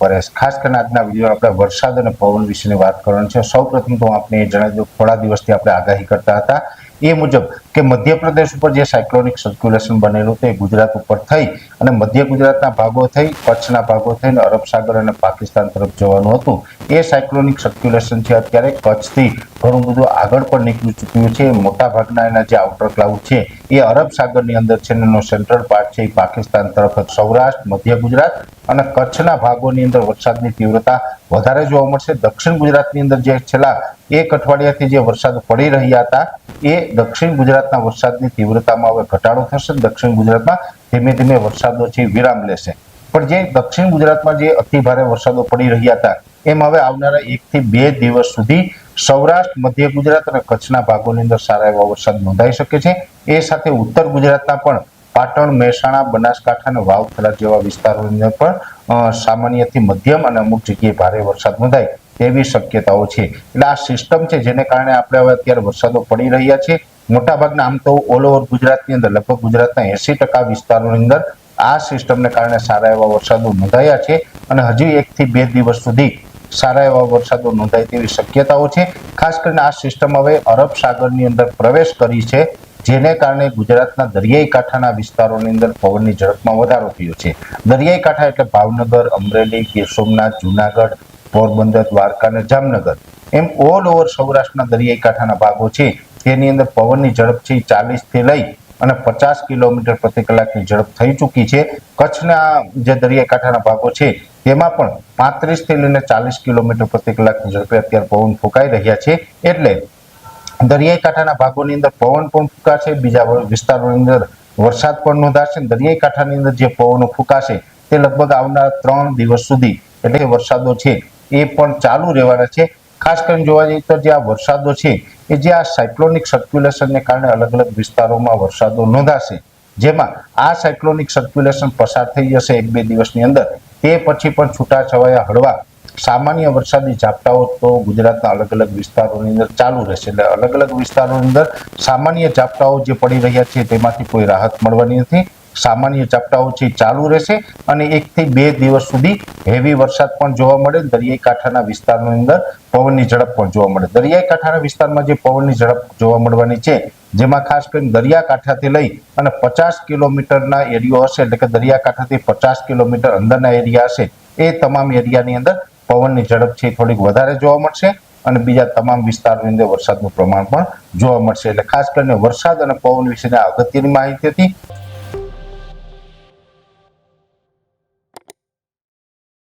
પરેશ ખાસ કરીને આજના વીડિયો આપણે વરસાદ અને પવન વિશેની વાત કરવાની છે. સૌ પ્રથમ તો આપણે જણાવી થોડા દિવસથી આપણે આગાહી કરતા હતા. એ મુજબ કે મધ્યપ્રદેશ ઉપર જે સાયક્લોનિક સર્ક્યુલેશન બનેલું તે ગુજરાત ઉપર થઈ અને મધ્ય ગુજરાતના ભાગો થઈ, કચ્છના ભાગો થઈને અરબ સાગર અને પાકિસ્તાન તરફ જવાનું હતું. એ સાયક્લોનિક સર્ક્યુલેશન છે અત્યારે કચ્છથી ઘણું બધું આગળ પણ નીકળી ચૂક્યું છે. મોટા ભાગના એના જે આઉટર ક્લાઉડ છે, એ અરબ સાગરની અંદર છે એનો સેન્ટ્રલ પાર્ટ છે એ પાકિસ્તાન તરફ સૌરાષ્ટ્ર, મધ્ય ગુજરાત અને કચ્છના ભાગોની અંદર વરસાદની તીવ્રતા વધારે જોવા મળશે. દક્ષિણ ગુજરાતની અંદર જે છેલ્લા એક અઠવાડિયાથી જે વરસાદ પડી રહ્યા હતા, એ દક્ષિણ ગુજરાતના વરસાદની તીવ્રતામાં હવે ઘટાડો થશે દક્ષિણ ગુજરાતમાં ધીમે ધીમે વરસાદો છે વિરામ લેશે. પણ જે દક્ષિણ ગુજરાતમાં જે અતિ ભારે વરસાદો પડી રહ્યા હતા, એમ હવે આવનારા એક થી બે દિવસ સુધી સૌરાષ્ટ્ર, મધ્ય ગુજરાત અને કચ્છના ભાગોની અંદર સારા એવા વરસાદ નોંધાઈ શકે છે. એ સાથે ઉત્તર ગુજરાતના પણ પાટણ, મહેસાણા, બનાસકાંઠા અને વાવ થરાદ જેવા વિસ્તારોની અંદર પણ સામાન્યથી મધ્યમ અને અમુક જગ્યાએ ભારે વરસાદ નોંધાય તેવી શક્યતાઓ છે. એટલે આ સિસ્ટમ છે જેને કારણે આપણે હવે અત્યારે વરસાદો પડી રહ્યા છે. મોટાભાગના આમ તો ઓલ ઓવર ગુજરાતની અંદર, લગભગ ગુજરાતના એસી ટકા વિસ્તારોની અંદર આ સિસ્ટમને કારણે સારા એવા વરસાદો નોંધાયા છે અને હજી એકથી બે દિવસ સુધી સારા એવા વરસાદો નોંધાય તેવી શક્યતાઓ છે. ખાસ કરીને આ સિસ્ટમ હવે અરબ સાગરની અંદર પ્રવેશ કરી છે, જેને કારણે ગુજરાતના દરિયાઈ કાંઠાના વિસ્તારોની અંદર પવનની ઝડપમાં વધારો થયો છે. દરિયાઈ કાંઠા એટલે ભાવનગર, અમરેલી, ગીર સોમનાથ, જુનાગઢ, પોરબંદર, દ્વારકા અને જામનગર. એમ ઓલ ઓવર સૌરાષ્ટ્રના દરિયાઈ કાંઠાના ભાગો છે. તેની અંદર પવનની ઝડપ છે ચાલીસથી લઈ અને પચાસ કિલોમીટર પ્રતિ કલાકની ઝડપ થઈ ચૂકી છે. કચ્છના જે દરિયાકાંઠાના ભાગો છે, તેમાં પણ પાંત્રીસથી લઈને ચાલીસ કિલોમીટર પ્રતિ કલાકની ઝડપે અત્યારે પવન ફૂંકાઈ રહ્યા છે. એટલે દરિયાઈ કાંઠાના ભાગોની અંદર પવન પણ ફૂંકાશે, બીજા વિસ્તારોની અંદર વરસાદ પણ નોંધાશે. દરિયાઈ અંદર જે પવનો ફૂંકાશે, તે લગભગ આવનાર ત્રણ દિવસ સુધી એટલે વરસાદો છે, એ પણ ચાલુ રહેવાના છે. ખાસ કરીને જોવા જઈએ તો જે આ વરસાદો છે, એ જે આ સાયક્લોનિક સર્ક્યુલેશનને કારણે અલગ અલગ વિસ્તારોમાં વરસાદો નોંધાશે, જેમાં આ સાયક્લોનિક સર્ક્યુલેશન પસાર થઈ જશે એક બે દિવસની અંદર, તે પછી પણ છૂટાછવાયા હળવા સામાન્ય વરસાદી ઝાપટાઓ તો ગુજરાતના અલગ અલગ વિસ્તારોની અંદર ચાલુ રહેશે. એટલે અલગ અલગ વિસ્તારોની અંદર સામાન્ય ઝાપટાઓ જે પડી રહ્યા છે તેમાંથી કોઈ રાહત મળવાની નથી. સામાન્ય ઝાપટાઓ છે ચાલુ રહેશે અને એકથી બે દિવસ સુધી હેવી વરસાદ પણ જોવા મળે. દરિયાઈ કાંઠાના વિસ્તારની અંદર પવનની ઝડપ પણ જોવા મળે. દરિયાઈ કાંઠાના વિસ્તારમાં જે પવનની ઝડપ જોવા મળવાની છે, જેમાં ખાસ કરીને દરિયાકાંઠાથી લઈ અને પચાસ કિલોમીટરના એરિયો હશે, એટલે કે દરિયાકાંઠાથી પચાસ કિલોમીટર અંદરના એરિયા હશે, એ તમામ એરિયાની અંદર પવનની ઝડપ છે થોડીક વધારે જોવા મળશે અને બીજા તમામ વિસ્તારની અંદર વરસાદનું પ્રમાણ પણ જોવા મળશે. એટલે ખાસ કરીને વરસાદ અને પવન વિશેની અગત્યની માહિતી હતી.